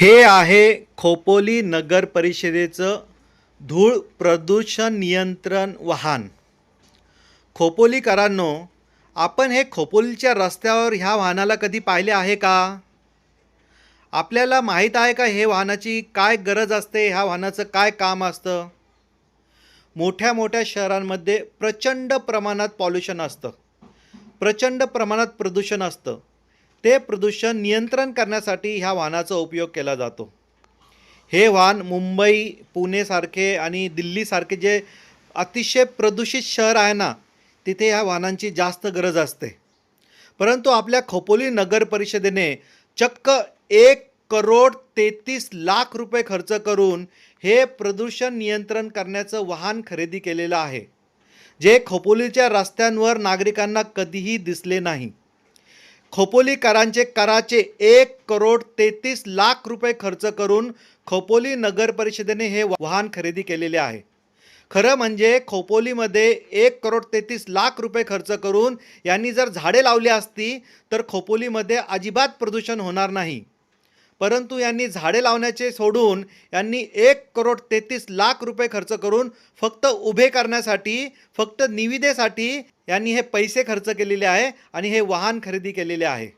हे आहे खोपोली नगर परिषदेचं धूळ प्रदूषण नियंत्रण वाहन. खोपोलीकरांनो आपण हे खोपोलीच्या रस्त्यावर ह्या वाहनाला कधी पाहिले आहे का? आपल्याला माहीत आहे का हे वाहनाची काय गरज असते? ह्या वाहनाचं काय काम असतं? मोठ्या मोठ्या शहरांमध्ये प्रचंड प्रमाणात पॉल्युशन असतं. प्रचंड प्रमाणात प्रदूषण असतं. ते प्रदूषण नियंत्रण करण्यासाठी ह्या वाहनाचा उपयोग केला जातो. हे वाहन मुंबई पुणेसारखे आणि दिल्लीसारखे जे अतिशय प्रदूषित शहर आहे ना तिथे ह्या वाहनांची जास्त गरज असते. परंतु आपल्या खोपोली नगर परिषदेने चक्क एक करोड तेहतीस लाख रुपये खर्च करून हे प्रदूषण नियंत्रण करण्याचं वाहन खरेदी केलेलं आहे जे खोपोलीच्या रस्त्यांवर नागरिकांना कधीही दिसले नाही. खोपोलीकरांचे कराचे एक करोड तेहतीस लाख रुपये खर्च करून खोपोली नगर परिषदेने हे वाहन खरेदी केलेले आहे. खरं म्हणजे खोपोलीमध्ये एक करोड तेहतीस लाख रुपये खर्च करून यांनी जर झाडे लावली असती तर खोपोलीमध्ये अजिबात प्रदूषण होणार नाही. परंतु यांनी झाडे लावण्याचे सोडून यांनी एक करोड तेहतीस लाख रुपये खर्च करून फक्त उभे करण्यासाठी फक्त निविदेसाठी यांनी हे पैसे खर्च केलेले आहे आणि हे वाहन खरेदी केलेले आहे.